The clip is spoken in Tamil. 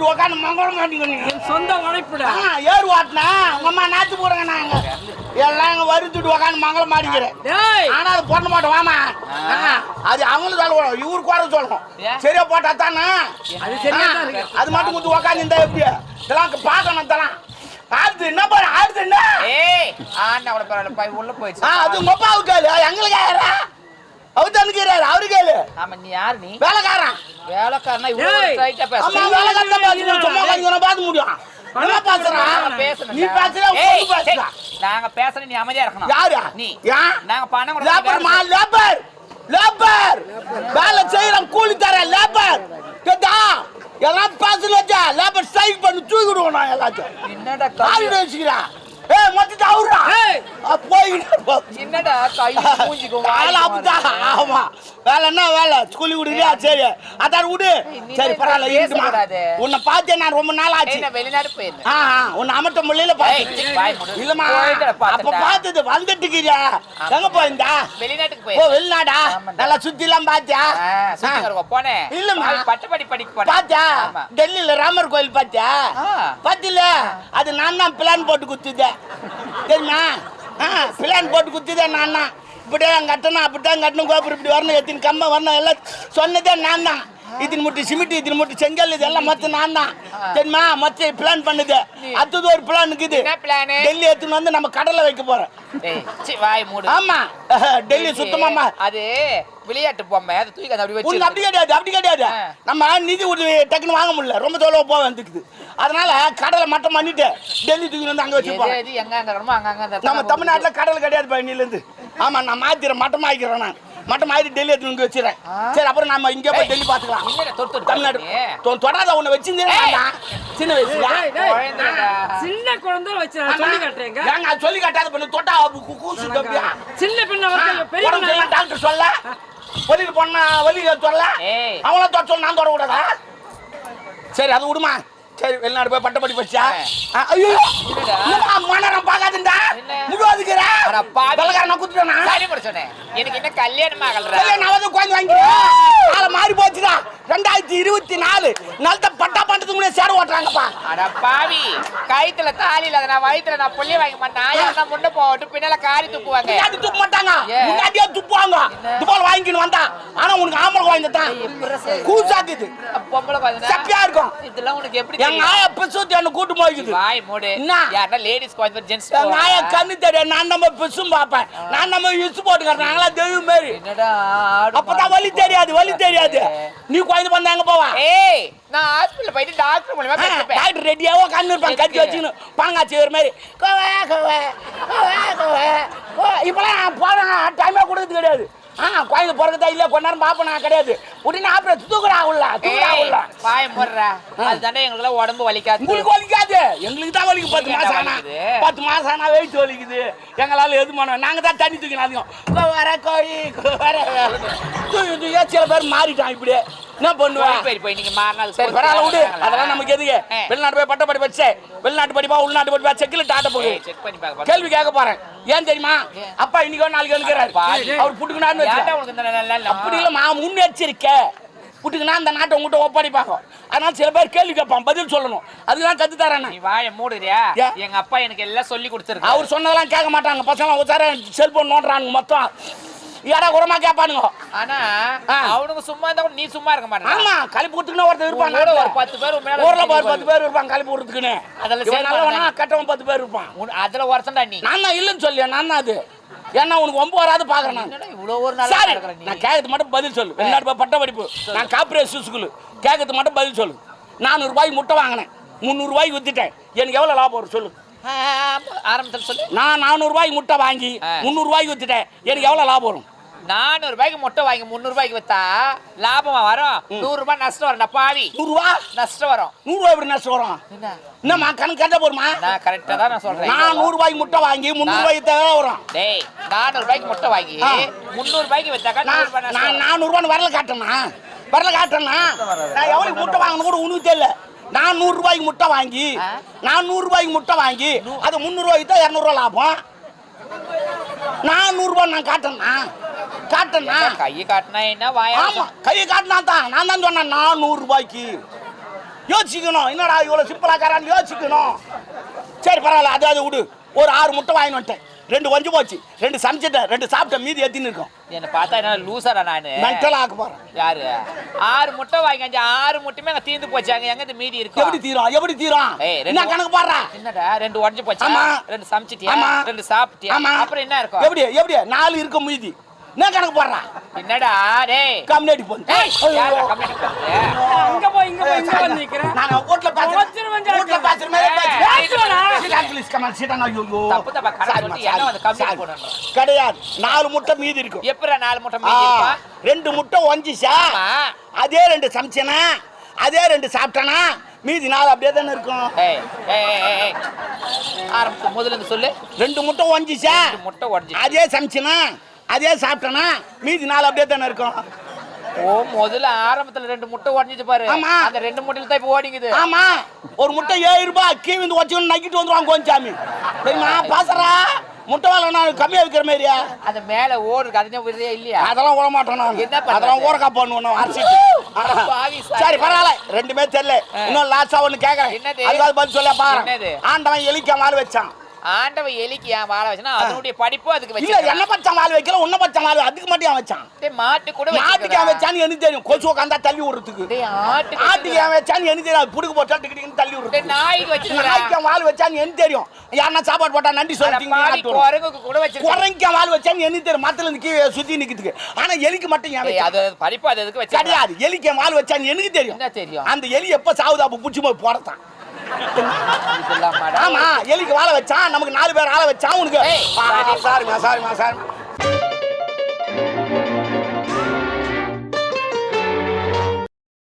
வருத்துட்டு உக்காந்து மங்களம் காட்டிக்கணும் சொந்த உழைப்புடா. ஏறு வாட்டினா உங்க அம்மா நாத்து போடுங்க நாங்க எல்லாம் அங்க வருத்துட்டு உக்காந்து மங்களம் மாட்டிக்கிறேன் ஆனா அது போட மாட்டோம் வாமா. அது அவங்களுக்கு சொல்லணும் இவரு குறை சொல்லணும் சரியா போட்டா தானே? அது மட்டும் கொஞ்சம் உக்காந்து இருந்தா எப்படி? இதெல்லாம் பார்க்கணும் இதெல்லாம். ஆடுது என்ன பாரு ஆடுது என்ன? ஏய் ஆண்டா அவளை பரவாயில்ல போய் உள்ள போயிடுச்சு. அது உங்க அப்பாவுக்கு கேளு. எங்களுக்கு யாரா? அவர் தனுக்கிறாரு அவரு கேளு. ஆமா நீ யார் நீ? வேலைக்காரன். வேலைக்காரனா இவ்வளவு பேசுற? பேசணும் சும்மா கொஞ்சம் பார்த்து முடியும். என்ன நீ பேசுற பேசுறா ஏய், நாங்க பேசுறோம் நீ அமைதியா இருக்கணும். யாரு? நீ. நாங்க பணம் லேபர் மா லேபர் லேபர். வேலை செய்யறோம் கூலி தர லேபர். கேட்டா? எல்லாம் பேசல லேபர் ஸ்ட்ரைக் பண்ணி தூக்கிடுவோம் நான் எல்லாத்தையும். என்னடா ஆடிட்டு கை வச்சுக்கிறேன் ஏய் மொத்தத்தை அவுறா. போயிட்டு என்னடா கை மூஞ்சிக்கும் வேலை அப்படிதான் ஆமா. வேலை என்ன வேலை? ஸ்கூலி விடுறியா? சரி. அதான் விடு. சரி பரவாயில்ல இருக்குமா. உன்னை நான் ரொம்ப நாள் ஆச்சு. வெளிநாடு போயிருந்தேன். ஆ உன்னை முடியல ஏய், பார்த்தேன். இல்லம்மா. அப்ப. பார்த்தது வந்துட்டுக்கிறியா? எங்க போயிருந்தா? வெளிநாட்டுக்கு ஓ வெளிநாடா. நல்லா சுத்தி எல்லாம் பாத்தியா போனேன் இல்லம்மா. பாவி பட்டப்படி படிக்க போனேன் பாத்தியா? ஆமா. டெல்லியில ராமர் கோயில் பாத்தியா. பாத்தில அது நான் தான் பிளான் போட்டு குத்துதேன். தெரியுமா பிளான் போட்டு குத்துதேன் நான் தான் இப்படியே கட்டணும் அப்படித்தான் கட்டணும் கோபுரம் இப்படி வரணும் எத்தின் கம்ப வரணும் எல்லாம் சொன்னதே நான் தான் இத்தின் முட்டி சிமிட்டி இத்தின் முட்டி செங்கல் இது எல்லாம் மொத்தம் நான் தான் தெரியுமா? மொத்தம் பிளான் பண்ணுது. அடுத்தது ஒரு பிளான் இருக்குது? டெல்லி எடுத்துன்னு வந்து நம்ம கடலை வைக்க போறோம் ஆமா. டெல்லி சுத்தமாமா அது விளையாட்டு பொம்மை. அதை தூக்கி அப்படி உனக்கு வச்சு அப்படி கிடையாது அப்படி கிடையாது. நம்ம நிதி உதவி டக்குன்னு வாங்க முடியல. ரொம்ப தொலைவு போக வந்துக்குது. அதனால கடலை மட்டும் பண்ணிட்டு டெல்லி தூக்கி வந்து அங்க வச்சுப்போம் எது எங்க அங்க நம்ம தமிழ்நாட்டுல கடல் கிடையாது பயணில இருந்து ஆமா நான் மாத்திரேன் மட்டம் ஆக்கிறேன் நான். மட்டம் ஆயிட்டு டெல்லி எடுத்து இங்க வச்சிடறேன். சரி அப்புறம் நம்ம இங்கே போய் டெல்லி பாத்துக்கலாம் தமிழ்நாடு. தொடாத உன்னை வச்சிருந்தேன் சின்ன வயசுல. சின்ன குழந்தை வச்சு நான் சொல்லி காட்டுறேங்க ஏங்க அது சொல்லி காட்டாத பண்ணு தொட்டா கூ- கூசு சின்ன பின்ன பெரிய டாக்டர் சொல்ல வெளியில போனா வெளியில சொல்ல. அவங்கள தொட சொல்ல நான் தொட கூடாதா சரி அது விடுமா. சரி வெளிநாடு போய் பட்டப்படி படிச்சா. ஐயோ! மனரம் பார்க்காதுண்டா? குத்துட்டேனா போட சொன்னேன் எனக்கு என்ன கல்யாணம் ஆகலடா. கல்யாணம் வாங்கிக்கிறேன் காலம் மாறி போச்சுடா. ரெண்டாயிரத்தி இருபத்தி நாலு. நல்ல பட்டா பண்றது வரதுக்கு முன்னாடி சேர ஓட்டுறாங்கப்பா. அட பாவி. கயித்துல தாலி இல்லாத நான் வயித்துல நான் புள்ளிய வாங்க மாட்டேன். யாருன்னா முன்ன போட்டு பின்னால காரி துப்புவாங்க முன்னாடி துப்ப மாட்டாங்க ஏன்? முன்னாடியே துப்புவாங்க துப்பால் வாங்கின்னு வந்தா ஆனா உனக்கு ஆம்பளை குழந்தை தான் கூசாக்குது பொம்பளை குழந்தை சப்பியா இருக்கும். இதெல்லாம் உனக்கு எப்படி எங்க தெரியும்? ஆயா பிசுத்தி என்ன கூட்டு போய்க்குது. வாய் மூடு. என்ன? யாருன்னா லேடிஸ் குழந்தை ஜென்ஸ் எங்க ஆயா கண்ணு தெரியும் நான் நம்ம பிசும் பார்ப்பேன். நான் நம்ம இசு போட்டுக்கிறேன். நாங்களா தெய்வம் மாரி. என்னடா அப்பதான் வலி தெரியாது வலி தெரியாது. நீ குழந்தை எங்க போவா? ஏய் நான் ஹாஸ்பிடல் போயிட்டு டாக்டர் மூலமா டாக்டர் ரெடியாவோ கண்ணு இருப்பாங்க கட்டி வச்சுன்னு பாங்காச்சி ஒரு மாதிரி கோவா கோவா கோவா கோவா. இப்பெல்லாம் போனா டைமே கொடுக்கறது கிடையாது. ஆ குழந்தை பிறகுதா இல்ல கொஞ்ச நேரம் பாப்பா நான் கிடையாது. உடனே ஆப்ரேட் தூக்குறா உள்ள தூக்குறா ஏய் உள்ள. வாய் மூடுறா. அது தானே எங்களுக்கு உடம்பு வலிக்காது. உங்களுக்கு வலிக்காது. எங்களுக்கு தான் வலிக்கு. பத்து மாசம் ஆனா? பத்து மாசம் ஆனா வெயிட் வலிக்குது. எங்களால எது பண்ணுவோம் நாங்க தான் தண்ணி தூக்கணும் அதிகம். வர கோழி வர தூக்கி தூக்கி சில பேர் மாறிட்டான் இப்படியே. என்ன பண்ணுவேன் போய் போய் நீங்க மாறினால் சரி பரவாயில்ல விடு. அதெல்லாம் நமக்கு எதுக்கு. வெளிநாட்டு போய் பட்ட படி வச்சு. வெளிநாட்டு படிப்பா உள்நாட்டு படிப்பா செக்கில் டாட்ட போகுது செக் பண்ணி கேள்வி கேட்க போறேன். ஏன் தெரியுமா? அப்பா இன்னைக்கோ நாளைக்கு பாரு. அவர் நல்ல- அப்படி இல்லம்மா முன்னெச்சரிக்கை. புட்டுக்கினா அந்த நாட்டை உங்ககிட்ட ஒப்படைப்பாங்க அதனால சில பேர் கேள்வி கேட்பான் பதில் சொல்லணும். அதுதான் கத்து தரேன் நீ வாயை மூடுறியா? எங்க அப்பா எனக்கு எல்லாம் சொல்லி கொடுத்துருக்கு அவர் சொன்னதெல்லாம் கேட்க மாட்டாங்க. பசங்க உசார செல்போன் நோண்டுறாங்க மொத்தம். ஏடா குறமா கேட்பானுங்க. ஆனா ஆ. அவனுங்க சும்மா இருந்தா நீ சும்மா இருக்க மாட்டேன் ஆமா கழிப்பு கொடுத்துக்கின்னு ஒருத்தர் கூட ஒரு. பத்து பேர் மேல ஊர்ல வந்து பத்து பேர் இருப்பான் கழிப்பு இவன் சரி நல்லவனா. கெட்டவன் பத்து பேர் இருப்பான். அதுல ஒருத்தன்டா நீ. நான் தான் இல்லைன்னு சொல்லியா நான் தான் அது. ஏன்னா உனக்கு ஒன்பது வராது பாக்குறேன் இவ்வளவு ஒரு நாள் சரி நான் கேட்கறது மட்டும் பதில் சொல்லு வெளிநாட்டு பட்ட படிப்பு நான் காப்பரேட் ஸ்கூலு கேட்கறது மட்டும் பதில் சொல்லு நானூறு ரூபாய்க்கு முட்டை வாங்கினேன் முந்நூறு ரூபாய்க்கு வித்துட்டேன் எனக்கு எவ்வளவு லாபம் வரும் சொல்லு ஆரம்பத்துல சொல்லு நான் நானூறு ரூபாய்க்கு முட்டை வாங்கி ஆ. முந்நூறு ரூபாய்க்கு வித்துட்டேன் எனக்கு எவ்வளவு லாபம் வரும் நானூறு ரூபாய்க்கு முட்டை வாங்கி முந்நூறு ரூபாய்க்கு வித்தா லாபமா வரும்? நூறு ரூபாய் நஷ்டம் வரும்டா பாவி. நூறுரூவா நஷ்டம் வரும். நூறுரூவா எப்படி நஷ்டம் வரும்? என்ன? என்னம்மா கணக்கு கட்ட போருமா நான் கரெக்டா தான் நான் சொல்றேன். நான் நூறு ரூபாய்க்கு முட்டை வாங்கி முந்நூறு ரூபாய்க்கு தேவை வரும். டேய் நானூறு ரூபாய்க்கு முட்டை வாங்கி. முந்நூறு ரூபாய்க்கு வித்தாக்கா நூறு நான் ரூபாய் நஷ்டம் நான் வரும். நானூறுரூவான்னு வரல காட்டேன்னா வரல காட்டேன்னா நான் எவ்வளவு முட்டை வாங்கணும் கூட உனக்கு தெரியல. நான் நூறு ரூபாய்க்கு முட்டை வாங்கி? நான் நூறு ரூபாய்க்கு முட்டை வாங்கி அது முந்நூறுரூவாய்க்கு தான் இரநூறுவா லாபம். நான் நூறுரூவா நான் காட்டேன்னா காட்டேன்னா என்ன கையை காட்டினா என்ன வாயா கையை காட்டினா தான் நான் தான் சொன்னேன் நான் நூறு ரூபாய்க்கு யோசிக்கணும் என்னடா இவ்வளோ சிம்பிளாக்காரான்னு யோசிக்கணும். சரி பரவாயில்ல அது அது விடு. ஒரு ஆறு முட்டை வாங்கிட்டு வந்துட்டேன். ரெண்டு கொஞ்சம் போச்சு. ரெண்டு சமைச்சிட்டேன். ரெண்டு சாப்பிட்டேன். மீதி எத்தின்னு இருக்கும். என்ன பார்த்தா என்ன லூசரா நானு? மென்டல் ஆக்க போறேன். யாரு? ஆறு முட்டை வாங்கி அஞ்சு ஆறு முட்டையுமே அங்க தீர்ந்து போச்சு. அங்க எங்க இந்த மீதி எப்படி இருக்கும் தீரும்? எப்படி தீரும்? என்ன கணக்கு பாடுறா? என்னடா ரெண்டு உடஞ்சு போச்சா. ரெண்டு சமைச்சிட்டியா. ரெண்டு சாப்பிட்டியா? அப்புறம் என்ன இருக்கும்? எப்படி எப்படி? நாலு இருக்கும் மீதி. என்ன கணக்கு பாடுறா என்னடா டேய் கம்யூனிட்டி போன்? அங்க போய் இங்க போய் இங்க வந்து நிக்கிறேன் நான் வீட்ல பேசுறேன் வச்சிருவேன் down, please. Come on, sit down. ஐயோ. தப்பு தப்பா சொல்லிட்டு sorry, என்ன வந்து sorry. போடணும்? கிடையாது நாலு முட்டை மீதி இருக்கும் எப்படிடா நாலு முட்டை மீதி இருக்கும் ரெண்டு முட்டை ஒஞ்சிச்சா. அதே ரெண்டு சமைச்சனா அதே ரெண்டு சாப்பிட்டனா மீதி நாலு அப்படியே தானே இருக்கும். ஆரம்பிச்சு முதல்ல சொல்லு ரெண்டு முட்டை ஒஞ்சிச்சா ரெண்டு முட்டை உடஞ்சி அதே சமைச்சனா அதே சாப்பிட்டனா மீதி நாலு அப்படியே தானே இருக்கும். ஓ முதல்ல ஆரம்பத்துல ரெண்டு முட்டை உடஞ்சிச்சு பாரு. ஆமா. அந்த ரெண்டு முட்டையில தான் இப்ப ஓடிங்குது. ஆமா. ஒரு முட்டை ஏழு ரூபாய் கீ வந்து வச்சுக்கணும் நக்கிட்டு வந்துருவாங்க கோஞ்சாமி தெரியுமா பாசறா? முட்டை வேலை நான் கம்மியா விற்கிற மாதிரியா? அந்த மேல ஓடுது அதுனே விடுறியா இல்லையா? அதெல்லாம் விட மாட்டோம் நான் என்ன? அதெல்லாம் ஊறக்கா பண்ணுவோம் சாமி. சரி பரவாயில்ல. ரெண்டுமே தெரியல. இன்னும் லாஸ்டா ஒண்ணு கேக்குறேன். என்னது? அதுக்காக பதில் சொல்ல பாரு? ஆண்டவன் எலிக்க மாறு வச்சான். ஆண்டவன் எலிக்கு ஏன் வாழ வச்சுனா அதனுடைய படிப்பு அதுக்கு இல்ல என்ன வச்சு பச்சை மாறு வைக்கல? உன்ன பச்சை மாறு அதுக்கு மட்டும் வச்சான்? மாட்டு கூட மாட்டுக்கு அவன் வச்சான்னு எனக்கு தெரியும். கொசு உட்காந்தா தள்ளி விடுறதுக்கு. டேய் ஆட்டுக்கு ஆட்டுக்கு அவன் வச்சான்னு எனக்கு தெரியும் அது புடுக்கு போட்டா டிக்கு டிக்குன்னு தள்ளி டேய் விடுறது நாய்க்கு வச்சிருக்கா நாய்க்கு வால் வச்சான்னு எனக்கு தெரியும். யாருன்னா சாப்பாடு போட்டா நன்றி சொல்லி குரங்குக்கு கூட வச்சிருக்கா. குறைங்க வால் வச்சான்னு எனக்கு தெரியும். மத்தல இருந்து கீழே சுத்தி நிக்கிறதுக்கு ஆனா எலிக்கு மட்டும் ஏன் டேய்? அது படிப்பு அது எதுக்கு வச்சிருக்கா? கிடையாது. எலிக்கு வால் வச்சான்னு எனக்கு தெரியும். என்ன தெரியும்? அந்த எலி எப்ப சாவுது? அப்ப புடிச்சு போய் மாடா. ஆமா எலிக்கு வாழ வச்சான் நமக்கு நாலு பேர் ஆள வச்சான் உனக்கு. சாரிமா சாரிமா சாரி